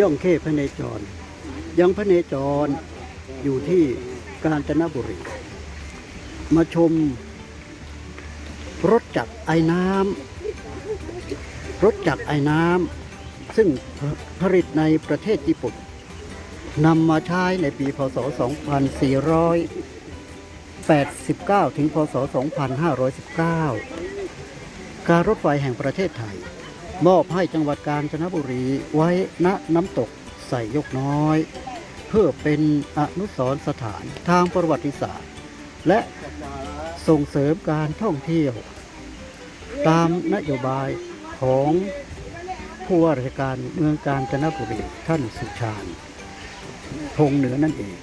ย่องเข้พระเนจร ยังพระเนจรอยู่ที่กาญจนบุรี มาชมรถจักรไอ้น้ำรถจักรไอ้น้ำซึ่งผลิตในประเทศญี่ปุ่นนำมาใช้ในปีพศ 2489 ถึงพศ 2519 การรถไฟแห่งประเทศไทย มอบให้จังหวัดกาญจนบุรีไว้ณน้ำตกใส่ยกน้อย เพื่อเป็นอนุสรสถานทางประวัติศาสตร์ และส่งเสริมการท่องเที่ยว ตามนโยบายของผู้ว่าราชการเมืองกาญจนบุรีท่านสุชาญพงเหนือนั่นเอง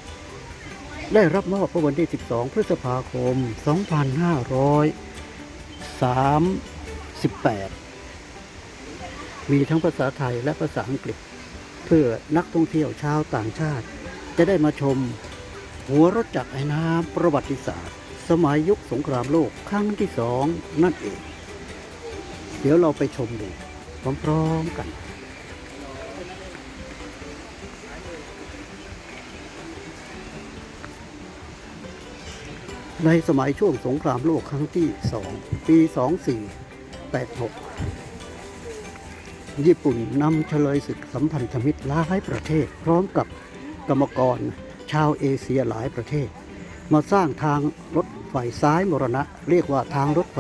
ได้รับมอบเมื่อวันที่ 12 พฤษภาคม 2538 มีทั้งภาษาไทยและภาษาอังกฤษ เพื่อนักท่องเที่ยวชาวต่างชาติ จะได้มาชม หัวรถจักรไอ้น้ำประวัติศาสตร์ สมัยยุคสงครามโลกครั้งที่สองนั่นเอง เดี๋ยวเราไปชมดูพร้อมๆกันในสมัยช่วงสงครามโลกครั้งที่สองปี 2486 ญี่ปุ่นนำเฉลยศึกสัมพันธมิตรหลายประเทศ พร้อมกับกรรมกรชาวเอเชียหลายประเทศ มาสร้างทางรถไฟซ้ายมรณะ เรียกว่าทางรถไฟ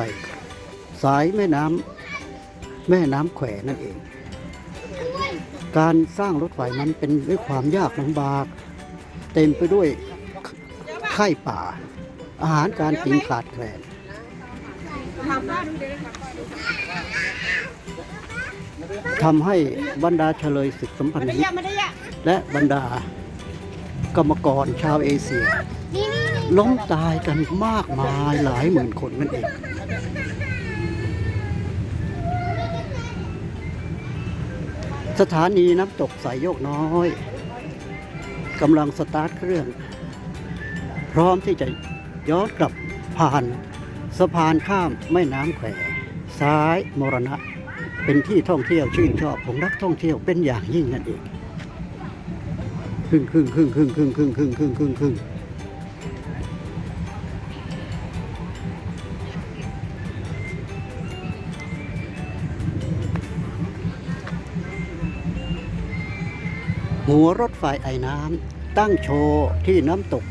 สายแม่น้ำแม่น้ำแขวนั่นเอง การสร้างรถไฟนั้นเป็นด้วยความยากลำบาก เต็มไปด้วยไข้ป่า อาหารการกินขาดแคลน ทำให้บรรดาเฉลยศึกสัมพันธมิตรและบรรดากรรมกรชาวเอเชีย ล้มตายกันมากมายหลายหมื่นคนนั่นเองสถานีน้ำตกสายโยกน้อยกำลังสตาร์ทเครื่อง พร้อมที่จะย้อนกลับผ่านสะพานข้ามแม่น้ำแควซ้ายมรณะ เป็นที่ท่องเที่ยวชื่นชอบของนักท่องเที่ยวเป็นอย่างยิ่งนั่นเองครึ่งครึ่งครึ่งครึ่งครึ่งครึ่งครึ่งครึ่งครึ่งครึ่งหัวรถไฟไอ้น้ำตั้งโชว์ที่น้ำตก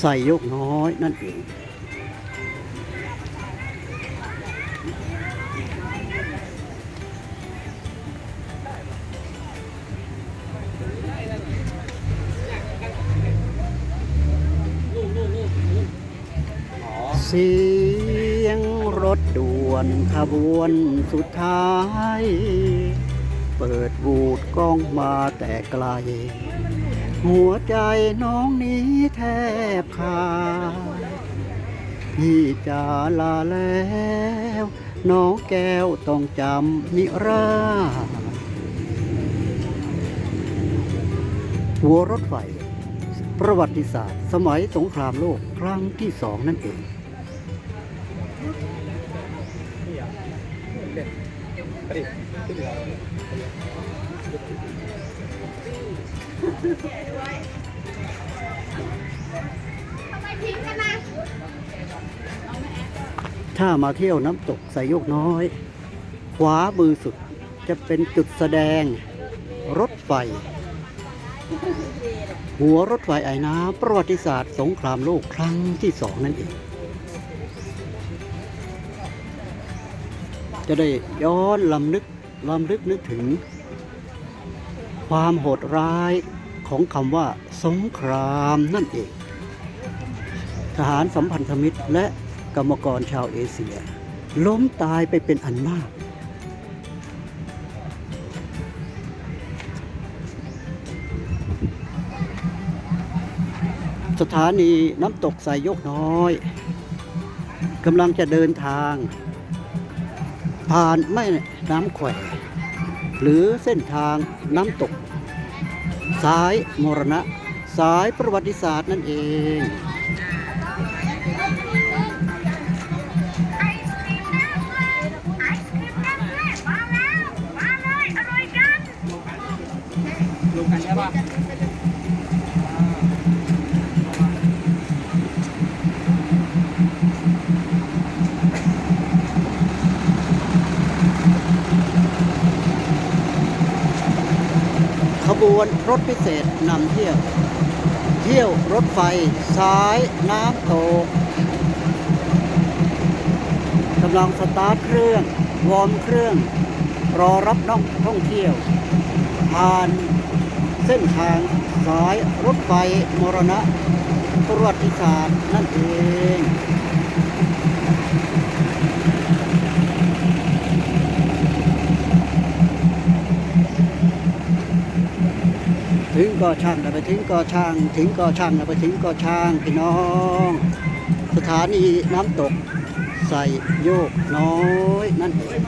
ใส่ยกน้อยนั่นเอง เสียงรถด่วนขบวนสุดท้าย เปิดบูดกล้องมาแต่ไกล หัวใจน้องนี้แทบขาดพี่จะลาแล้ว น้องแก้วต้องจำนิราหัวรถไฟ ประวัติศาสตร์ สมัยสงครามโลกครั้งที่สองนั่นเอง ถ้ามาเที่ยวน้ำตกสายโยกน้อย ขวามือสุดจะเป็นจุดแสดงรถไฟ หัวรถไฟไอ้น้ำประวัติศาสตร์สงครามโลกครั้งที่สองนั่นเอง จะได้ย้อนลำนึกลำลึกนึกถึง ความโหดร้ายของคำว่าสงครามนั่นเอง ทหารสัมพันธมิตรและกรรมกรชาวเอเชีย ล้มตายไปเป็นอันมากสถานีน้ำตกสายยกน้อยกำลังจะเดินทาง ผ่านแม่น้ำแควหรือเส้นทางน้ำตก สายมรณะ สายประวัติศาสตร์นั่นเองไอศครีมนั่งด้วยมาแล้วมาเลยอร่อยกันรวมกันใช่ปะ บวนรถพิเศษนำเที่ยว เที่ยวรถไฟสายน้ำโตกกำลังสตาร์ทเครื่อง วอร์มเครื่อง รอรับนักท่องเที่ยว ผ่านเส้นทางสายรถไฟมรณะประวัติศาสตร์นั่นเอง ถึงก่อช่างไปถึงก่อช่าง ถึงก่อช่างไปถึงก่อช่างพี่น้อง สถานีน้ำตกใส่โยกน้อยนั่นเอง